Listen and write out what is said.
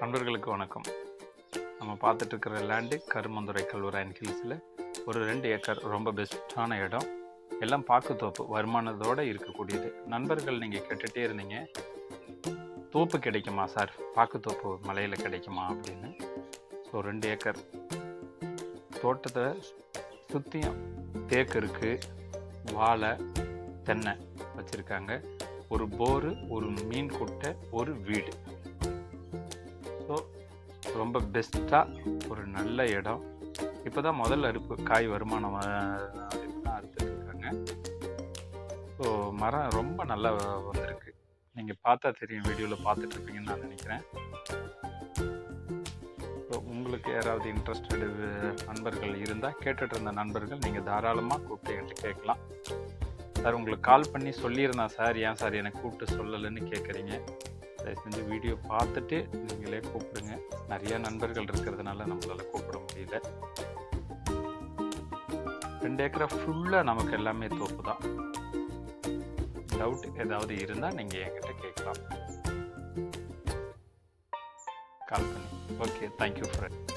நண்பர்களுக்கு வணக்கம். நம்ம பார்த்துட்டு இருக்கிற லேண்டு கருமந்துறை கல்வராயன் ஹில்ஸில் ஒரு ரெண்டு ஏக்கர் ரொம்ப பெஸ்ட்டான இடம். எல்லாம் பாக்குத்தோப்பு வருமானத்தோடு இருக்கக்கூடியது. நண்பர்கள் நீங்கள் கேட்டுகிட்டே இருந்தீங்க. தோப்பு கிடைக்குமா சார்? பாக்குத்தோப்பு மலையில் கிடைக்குமா அப்படின்னு. ஸோ ரெண்டு ஏக்கர். தோட்டத்தை சுற்றியும் தேக்கு இருக்குது வாழை தென்னை வச்சுருக்காங்க. ஒரு போரு ஒரு மீன் குட்டை ஒரு வீடு. ஸோ ரொம்ப பெஸ்ட்டாக ஒரு நல்ல இடம். இப்போ தான் முதல் அறுப்பு காய் வருமானம் தான் அறுத்துட்ருக்காங்க ஸோ மரம் ரொம்ப நல்லா வந்திருக்கு. நீங்கள் பார்த்தா தெரியும். வீடியோவில் பார்த்துட்ருப்பீங்கன்னு நான் நினைக்கிறேன். ஸோ உங்களுக்கு யாராவது இன்ட்ரெஸ்டடு நண்பர்கள் இருந்தால் கேட்டுட்டு இருந்த நண்பர்கள் நீங்கள் தாராளமாக கூப்பிட்டு என்கிட்ட கேட்கலாம். சார் உங்களுக்கு கால் பண்ணி சொல்லியிருந்தேன் சார் ஏன் சார் எனக்கு கூப்பிட்டு சொல்லலைன்னு கேட்குறீங்க தயவு செஞ்சு வீடியோ பார்த்துட்டு நீங்களே கூப்பிடுங்க. நிறைய நண்பர்கள் இருக்கிறதுனால நம்மளால் கூப்பிட முடியல. ரெண்டு ஏக்கரை ஃபுல்லாக நமக்கு எல்லாமே தோப்பு தான். டவுட் ஏதாவது இருந்தால் நீங்கள் என்கிட்ட கேட்கலாம். கால் பண்ணி. Okay thank you friend